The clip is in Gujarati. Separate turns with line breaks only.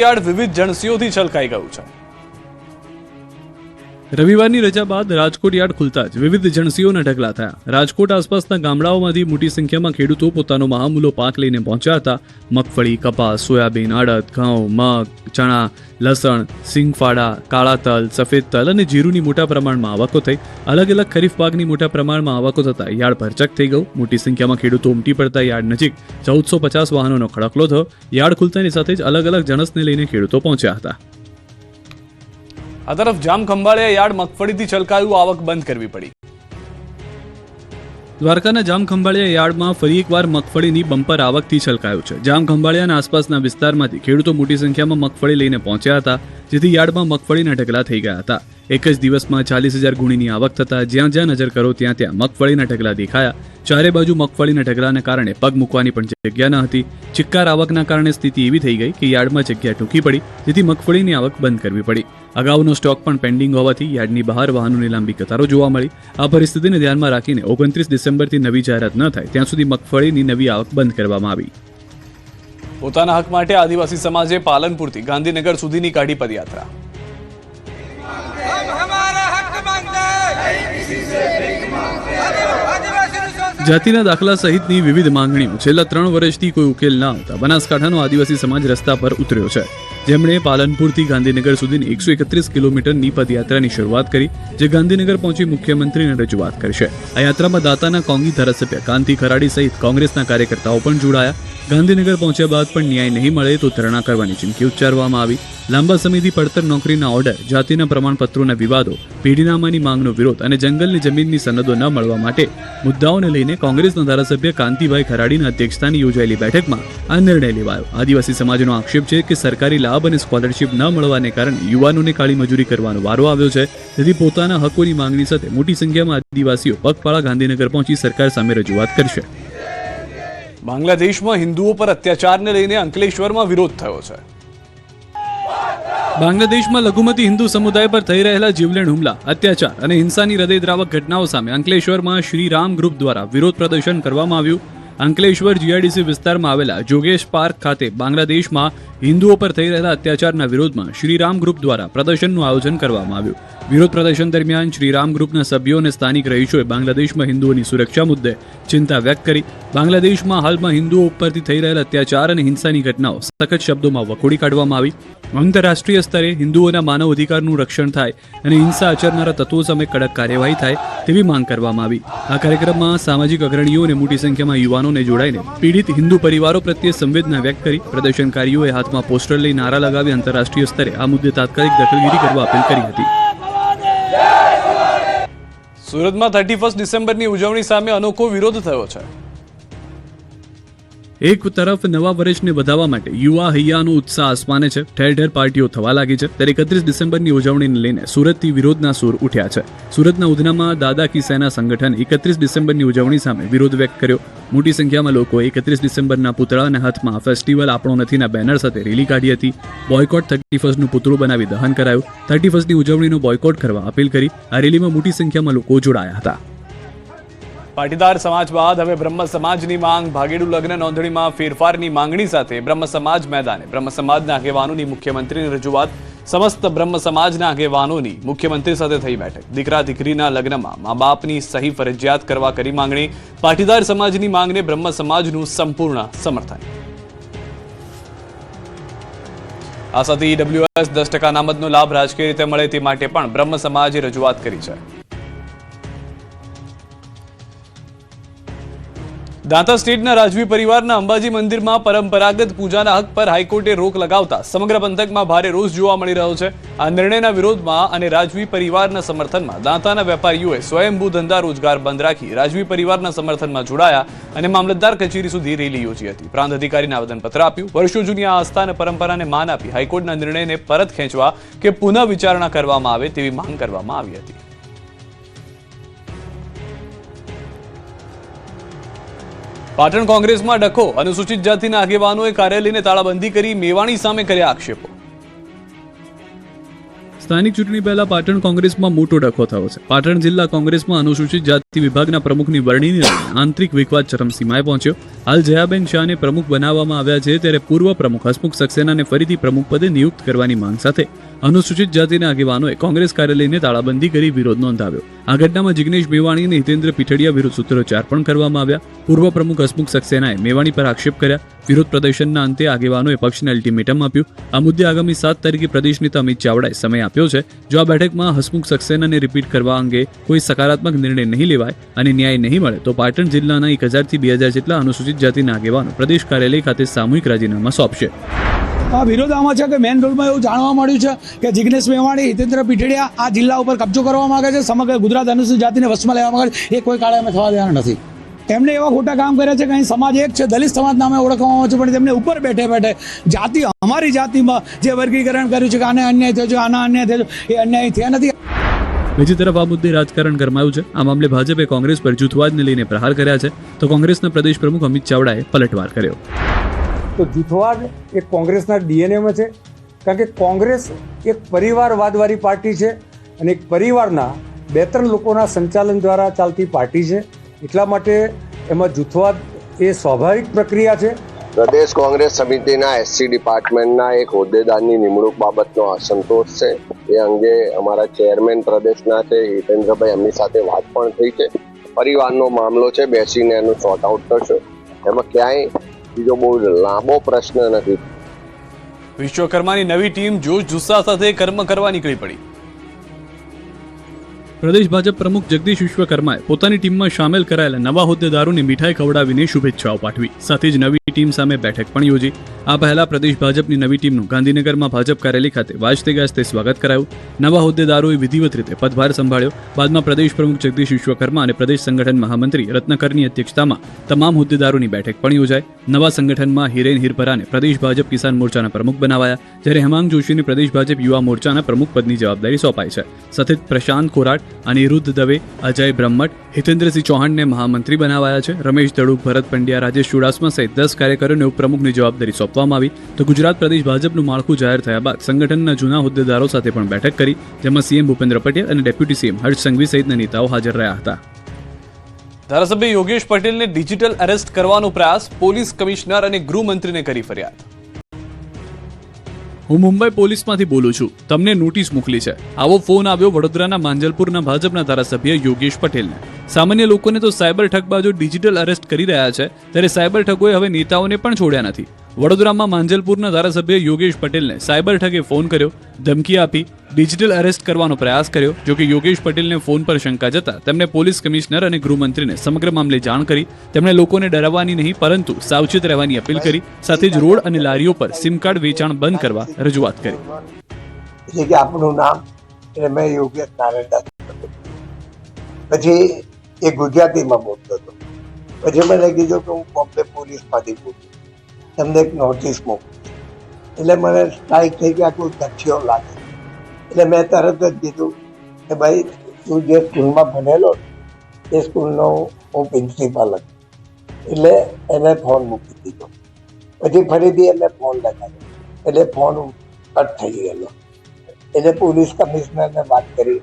યાર્ડ વિવિધ જણસીઓથી છલકાઈ ગયું છે.
રવિવારની રજા બાદ રાજકોટ યાર્ડ ખુલતા જ વિવિધ જણસીઓના ઢગલા થયા. રાજકોટ આસપાસના ગામડાઓમાંથી મોટી સંખ્યામાં ખેડૂતો પોતાનો મહામૂલો પાક લઈને પહોંચ્યા હતા. મગફળી, કપાસ, સોયાબીન, અડદ, ઘઉં, મગ, ચણા, લસણ, સિંગફાડા, કાળા તલ, સફેદ તલ અને જીરુની મોટા પ્રમાણમાં આવકો થઈ. અલગ અલગ ખરીફ પાકની મોટા પ્રમાણમાં આવકો થતા યાર્ડ ભરચક થઈ ગયું. મોટી સંખ્યામાં ખેડૂતો ઉમટી પડતા યાર્ડ નજીક ચૌદસો પચાસ વાહનોનો ખડકલો થયો. યાર્ડ ખુલતાની સાથે જ અલગ અલગ જણસને લઈને ખેડૂતો પહોંચ્યા હતા.
આ તરફ જામ ખંભાળિયા યાર્ડ મગફળીથી છલકાયું આવક બંધ કરવી પડી.
દ્વારકાના જામ ખંભાળિયા યાર્ડમાં ફરી એકવાર મગફળીની બમ્પર આવકથી છલકાયું છે. જામ ખંભાળિયાના આસપાસના વિસ્તારમાંથી ખેડૂતો મોટી સંખ્યામાં મગફળી લઈને પહોંચ્યા હતા, જેથી યાર્ડમાં મગફળીના ઢગલા થઈ ગયા હતા. એક જ દિવસમાં ચાલીસ હજાર ગુણીની આવક થતા જ્યાં જ્યાં નજર કરો ત્યાં ત્યાં મગફળીના ઢગલા દેખાયા. ચારે બાજુ મગફળીના ઢગલાના કારણે પગ મૂકવાની પણ જગ્યા ન હતી. ચિક્કાર આવકના કારણે સ્થિતિ એવી થઈ ગઈ કે યાર્ડમાં જગ્યા ટૂંકી પડી, જેથી મગફળીની આવક બંધ કરવી પડી. અગાઉનો સ્ટોક પણ પેન્ડિંગ હોવાથી યાર્ડની બહાર વાહનોની લાંબી કતારો જોવા મળી. આ પરિસ્થિતિને ધ્યાનમાં રાખીને ઓગણત્રીસ ડિસેમ્બરથી નવી જાહેરાત ન થાય ત્યાં સુધી મગફળીની નવી આવક બંધ કરવામાં આવી.
પોતાના હક માટે આદિવાસી સમાજે પાલનપુરથી ગાંધીનગર સુધીની કાઢી પદયાત્રા.
જાતિના દાખલા સહિતની વિવિધ માંગણીઓ છેલ્લા ત્રણ વર્ષથી કોઈ ઉકેલ ન આવતા બનાસકાંઠાનો આદિવાસી સમાજ રસ્તા પર ઉતર્યો છે. જેમણે પાલનપુરથી ગાંધીનગર સુધીની એકસો એકત્રીસ કિલોમીટરની પદયાત્રાની શરૂઆત કરી, જે ગાંધીનગર પહોંચી મુખ્યમંત્રીને રજૂઆત કરશે. આ યાત્રામાં દાતાના કોંગી ધારાસભ્ય કાંતિ ખરાડી સહિત કોંગ્રેસના કાર્યકર્તાઓ પણ જોડાયા. ગાંધીનગર પહોંચ્યા બાદ પણ ન્યાય નહીં મળે તો ધરણા કરવાની ચીમકી ઉચ્ચારવામાં આવી. લાંબા સમયથી પડતર નોકરીના ઓર્ડર, જાતિના પ્રમાણપત્રોના વિવાદો, પેઢીનામાની માંગનો વિરોધ અને જંગલની જમીનની સનદો ન મળવા માટે મુદ્દાઓને લઈને કોંગ્રેસના ધારાસભ્ય કાંતિભાઈ ખરાડીના અધ્યક્ષસ્થાને યોજાયેલી બેઠકમાં આ નિર્ણય લેવાયો. આદિવાસી સમાજનો આક્ષેપ છે કે સરકારી લાભ અને સ્કોલરશીપ ન મળવાને કારણે યુવાનોને કાળી મજૂરી કરવાનો વારો આવ્યો છે. તેથી પોતાના હકોની માંગણી સાથે મોટી સંખ્યામાં આદિવાસીઓ પગપાળા ગાંધીનગર પહોંચી સરકાર સામે રજૂઆત કરશે.
બાંગ્લાદેશમાં હિન્દુઓ પર અત્યાચારને લઈને અંકલેશ્વરમાં વિરોધ થયો છે.
બાંગ્લાદેશમાં લઘુમતી હિન્દુ સમુદાય પર થઈ રહેલા જીવલેણ હુમલા અત્યાચાર અને હિંસાની હૃદયદ્રાવક ઘટનાઓ સામે અંકલેશ્વરમાં શ્રી રામ ગ્રુપ દ્વારા વિરોધ પ્રદર્શન કરવામાં આવ્યું. અંકલેશ્વર જીઆઈડીસી વિસ્તારમાં આવેલા જોગેશ પાર્ક ખાતે બાંગ્લાદેશમાં હિન્દુઓ પર થઈ રહેલા અત્યાચારના વિરોધમાં શ્રીરામ ગ્રુપ દ્વારા પ્રદર્શનનું આયોજન કરવામાં આવ્યું. વિરોધ પ્રદર્શન દરમિયાન શ્રીરામ ગ્રુપના સભ્યો અને સ્થાનિક રહીશોએ બાંગ્લાદેશમાં હિન્દુઓની સુરક્ષા મુદ્દે ચિંતા વ્યક્ત કરી. બાંગ્લાદેશમાં હાલમાં હિન્દુઓ ઉપરથી થઈ રહેલા અત્યાચાર અને હિંસાની ઘટનાઓ સખત શબ્દોમાં વખોડી કાઢવામાં આવી. આંતરરાષ્ટ્રીય સ્તરે હિન્દુઓના માનવ અધિકારનું રક્ષણ થાય અને હિંસા આચરનારા તત્વો સામે કડક કાર્યવાહી થાય તેવી માંગ કરવામાં આવી. આ કાર્યક્રમમાં સામાજિક અગ્રણીઓ અને મોટી સંખ્યામાં યુવાનોને જોડાઈને પીડિત હિન્દુ પરિવારો પ્રત્યે સંવેદના વ્યક્ત કરી પ્રદર્શનકારીઓએ હાથમાં પોસ્ટર લઈ નારા લગાવી આંતરરાષ્ટ્રીય સ્તરે આ મુદ્દે તાત્કાલિક દખલગીરી કરવા અપીલ કરી હતી.
સુરતમાં થર્ટી ફર્સ્ટ ડિસેમ્બરની ઉજવણી સામે અનોખો વિરોધ થયો છે.
એક તરફ નવા વર્ષને વધાવવા માટે યુવા હૈયાનો ઉત્સાહ આસમાને છે. ઠેર ઠેર પાર્ટીઓ થવા લાગી છે. ત્યારે એકત્રીસ ડિસેમ્બરની ઉજવણીને લઈને સુરતથી વિરોધના સૂર ઉઠ્યા છે. સુરતના ઉધનામાં દાદા કી સેના સંગઠન એકત્રીસ ડિસેમ્બરની ઉજવણી સામે વિરોધ વ્યક્ત કર્યો. મોટી સંખ્યામાં લોકો એકત્રીસ ડિસેમ્બરના પુતળાના હાથમાં ફેસ્ટિવલ આપણો નથીના બેનર સાથે રેલી કાઢી હતી. બોયકોટ થર્ટી ફર્સ્ટનું પુતળું બનાવી દહન કરાયું. થર્ટી ફર્સ્ટની ઉજવણીનો બોયકોટ કરવા અપીલ કરી. આ રેલીમાં મોટી સંખ્યામાં લોકો જોડાયા હતા.
પાટીદાર સમાજ બાદ હવે બ્રહ્મ સમાજની માંગ, ભાગેડુ લગ્ન નોંધણીમાં ફેરફારની માંગણી સાથે બ્રહ્મ સમાજ મેદાને, બ્રહ્મ સમાજના આગેવાનોની મુખ્યમંત્રીની રજૂઆત, સમસ્ત બ્રહ્મ સમાજના આગેવાનોની મુખ્યમંત્રી સાથે થઈ બેઠક. દીકરા દીકરીના લગ્નમાં મા બાપની સહી ફરજિયાત કરવા કરી માંગણી, પાટીદાર સમાજની માંગને બ્રહ્મ સમાજનું સંપૂર્ણ સમર્થન. આ સાથે ઈડબ્લ્યુએસ દસ ટકા નામતનો લાભ રાજકીય રીતે મળે તે માટે પણ બ્રહ્મ સમાજે રજૂઆત કરી છે. દાંતા સ્ટેટના રાજવી પરિવારના અંબાજી મંદિરમાં પરંપરાગત પૂજાના હક પર હાઈકોર્ટે રોક લગાવતા સમગ્ર પંથકમાં ભારે રોષ જોવા મળી રહ્યો છે. આ નિર્ણયના વિરોધમાં અને રાજવી પરિવારના સમર્થનમાં દાંતાના વેપારીઓએ સ્વયંભૂ ધંધા રોજગાર બંધ રાખી રાજવી પરિવારના સમર્થનમાં જોડાયા અને મામલતદાર કચેરી સુધી રેલી યોજી હતી. પ્રાંત અધિકારીને આવેદનપત્ર આપ્યું. વર્ષો જૂની આ આસ્થા અને પરંપરાને માન આપી હાઈકોર્ટના નિર્ણયને પરત ખેંચવા કે પુનઃ વિચારણા કરવામાં આવે તેવી માંગ કરવામાં આવી હતી. પાટણ કોંગ્રેસમાં ડખો. અનુસૂચિત જાતિના આગેવાનોએ કાર્યાલયને તાળાબંધી કરી મેવાણી સામે કર્યા આક્ષેપો.
સ્થાનિક ચૂંટણી પહેલા પાટણ કોંગ્રેસમાં મોટો ડખો થયો છે. પાટણ જિલ્લા કોંગ્રેસમાં અનુસૂચિત જાતિ વિભાગના પ્રમુખની વરણીને આંતરિક વિખવાદ ચરમસીમાએ પહોંચ્યો. હાલ જયાબેન શાહને પ્રમુખ બનાવવામાં આવ્યા છે, ત્યારે પૂર્વ પ્રમુખ હસમુખ સક્સેનાને ફરીથી પ્રમુખ પદે નિયુક્ત કરવાની માંગ સાથે અનુસૂચિત જાતિના આગેવાનોએ કોંગ્રેસ કાર્યાલયને તાળાબંધી કરી વિરોધ નોંધાવ્યો. આ ઘટનામાં જિગ્નેશ મેવાણી અને હિતેન્દ્ર પીઠડિયા વિરુદ્ધ સૂત્રોચ્ચાર પણ કરવામાં આવ્યા. પૂર્વ પ્રમુખ હસમુખ સક્સેનાએ મેવાણી પર આક્ષેપ કર્યા. વિરોધ પ્રદર્શનના અંતે આગેવાનોએ પક્ષને અલ્ટિમેટમ આપ્યું. આ મુદ્દે આગામી સાત તારીખે પ્રદેશ નેતા અમિત ચાવડાએ સમય આપ્યો છે, જો આ બેઠકમાં હસમુખ સક્સેનાને રિપીટ કરવા અંગે કોઈ સકારાત્મક નિર્ણય નહીં લેવાય અને ન્યાય નહીં મળે, તો પાટણ જિલ્લાના એક હજારથી બે હજાર જેટલા અનુસૂચિત જાતિના આગેવાનો પ્રદેશ કાર્યાલય ખાતે સામૂહિક રાજીનામા સોંપશે.
વિરોધ આમાં છે કે મેન રોડમાં એવું જાણવા મળ્યું છે કે જિગ્નેશ મેવાણી, હિતેન્દ્ર પીઠડિયા આ જિલ્લા ઉપર કબજો કરવા માગે છે. સમગ્ર ગુજરાત અનુસૂચિત જાતિને વશમાં લેવા માગે છે. એ કોઈ કાળે અમે થવા દેવાના નથી. એમને એવા ખોટા કામ કર્યા છે કે અહીં સમાજ એક છે, દલિત સમાજ નામે ઓળખવામાં આવે છે, પણ તેમને ઉપર બેઠે બેઠે જાતિ, અમારી જાતિમાં જે વર્ગીકરણ કર્યું છે કે આને અન્યાય થયો છે, આના અન્યાય થયો એ અન્યાય થયા નથી.
બીજી તરફ આ મુદ્દે રાજકારણ ગરમાયું છે. આ મામલે ભાજપે કોંગ્રેસ પર જૂથવાદને લઈને પ્રહાર કર્યા છે. તો કોંગ્રેસના પ્રદેશ પ્રમુખ અમિત ચાવડાએ પલટવાર કર્યો.
તો જૂથવાદ એ કોંગ્રેસના ડીએનએમાં છે. કારણ કે કોંગ્રેસ એક પરિવારવાદવાળી પાર્ટી છે અને એક પરિવારના બે ત્રણ લોકોના સંચાલન દ્વારા ચાલતી પાર્ટી છે. એટલા માટે એમાં જૂથવાદ એ સ્વાભાવિક પ્રક્રિયા છે.
પ્રદેશ કોંગ્રેસ સમિતિના એસસી ડિપાર્ટમેન્ટના એક હોદ્દેદારની નિમણૂક બાબતનો અસંતોષ છે. એ અંગે અમારા ચેરમેન પ્રદેશના છે, હિતેન્દ્રભાઈ એમની સાથે વાત પણ થઈ છે. પરિવારનો મામલો છે, બેસીને એનું સોર્ટ આઉટ કરશો. એમાં ક્યાંય બીજો બહુ લાંબો પ્રશ્ન નથી.
વિશ્વકર્માની નવી ટીમ જોશ જુસ્સા સાથે કર્મ કરવા નીકળી પડી.
પ્રદેશ ભાજપ પ્રમુખ જગદીશ વિશ્વકર્માએ પોતાની ટીમમાં સામેલ કરાયેલા નવા હોદ્દેદારોને મીઠાઈ ખવડાવીને શુભેચ્છાઓ પાઠવી. સાથે જ નવી ટીમ સામે બેઠક પણ યોજી. આ પહેલા પ્રદેશ ભાજપની નવી ટીમનું ગાંધીનગરમાં ભાજપ કાર્યાલય ખાતે વાજતે ગાજતે સ્વાગત કરાયું. નવા હોદ્દેદારોએ વિધિવત રીતે પદભાર સંભાળ્યો. બાદમાં પ્રદેશ પ્રમુખ જગદીશ વિશ્વકર્મા અને પ્રદેશ સંગઠન મહામંત્રી રત્નકરની અધ્યક્ષતામાં તમામ હોદ્દેદારોની બેઠક પણ યોજાઈ. નવા સંગઠનમાં હિરેન હિરપરાને પ્રદેશ ભાજપ કિસાન મોરચાના પ્રમુખ બનાવાયા. જ્યારે હેમાંગ જોશીને પ્રદેશ ભાજપ યુવા મોરચાના પ્રમુખ પદની જવાબદારી સોંપાઈ છે. જ પ્રશાંત કોરાટ અનિરુદ્ધ દવે, અજય બ્રહ્મટ, હિતેન્દ્રસિંહ ચૌહાણને મહામંત્રી બનાવાયા છે. રમેશ દડુક ભરત પંડ્યા, રાજેશ ચુડાસમા સહિત દસ કાર્યકરોને ઉપપ્રમુખની જવાબદારી સોંપવામાં આવી તો ગુજરાત પ્રદેશ ભાજપનું માળખું જાહેર થયા બાદ સંગઠનના જૂના હોદ્દેદારો સાથે પણ બેઠક કરી જેમાં સીએમ ભૂપેન્દ્ર પટેલ અને ડેપ્યુટી સીએમ હર્ષ સંઘવી સહિતના નેતાઓ હાજર રહ્યા હતા.
ધારાસભ્ય યોગેશ પટેલને ડિજિટલ અરેસ્ટ કરવાનો પ્રયાસ પોલીસ કમિશનર અને ગૃહમંત્રીને કરી ફરિયાદ.
હું મુંબઈ પોલીસમાંથી બોલું છું. તમને નોટિસ મોકલી છે. આવો ફોન આવ્યો વડોદરાના માંજલપુરના ભાજપના ધારાસભ્ય યોગેશ પટેલને. સામાન્ય લોકોને તો સાયબર ઠગબાજો ડિજિટલ અરેસ્ટ કરી રહ્યા છે, ત્યારે સાયબર ઠગોએ હવે નેતાઓને પણ છોડ્યા નથી. વડોદરામાં માંજલપુરના ધારાસભ્ય યોગેશ પટેલને સાયબર ઠગે ફોન કર્યો, ધમકી આપી, ડિજિટલ અરેસ્ટ કરવાનો પ્રયાસ કર્યો, જો કે યોગેશ પટેલને ફોન પર શંકા જતા તેમણે પોલીસ કમિશનર અને ગૃહમંત્રીને સમગ્ર મામલે જાણ કરી, તેમણે લોકોને ડરાવવાની નહીં, પરંતુ સાવચેત રહેવાની અપીલ કરી, સાથે જ રોડ અને લારીઓ પર સિમ કાર્ડ વેચાણ બંધ કરવા રજૂઆત કરી.
આપનું નામ પછી એ ગુજરાતીમાં બોલતો હતો. પછી મને કીધું કે હું બોમ્બે પોલીસમાંથી બોલું તમને એક નોટિસ મોકલું એટલે મને સ્ટ્રાઇક થઈ ગયા કોઈ દક્ષિયો લાગે. એટલે મેં તરત જ કીધું કે ભાઈ, તું જે સ્કૂલમાં ભણેલો એ સ્કૂલનો હું પ્રિન્સિપાલ હતો એટલે એને ફોન મૂકી દીધો. પછી ફરીથી એને ફોન લગાવ્યો એટલે ફોન કટ થઈ ગયેલો. એટલે પોલીસ કમિશનરને વાત કરી.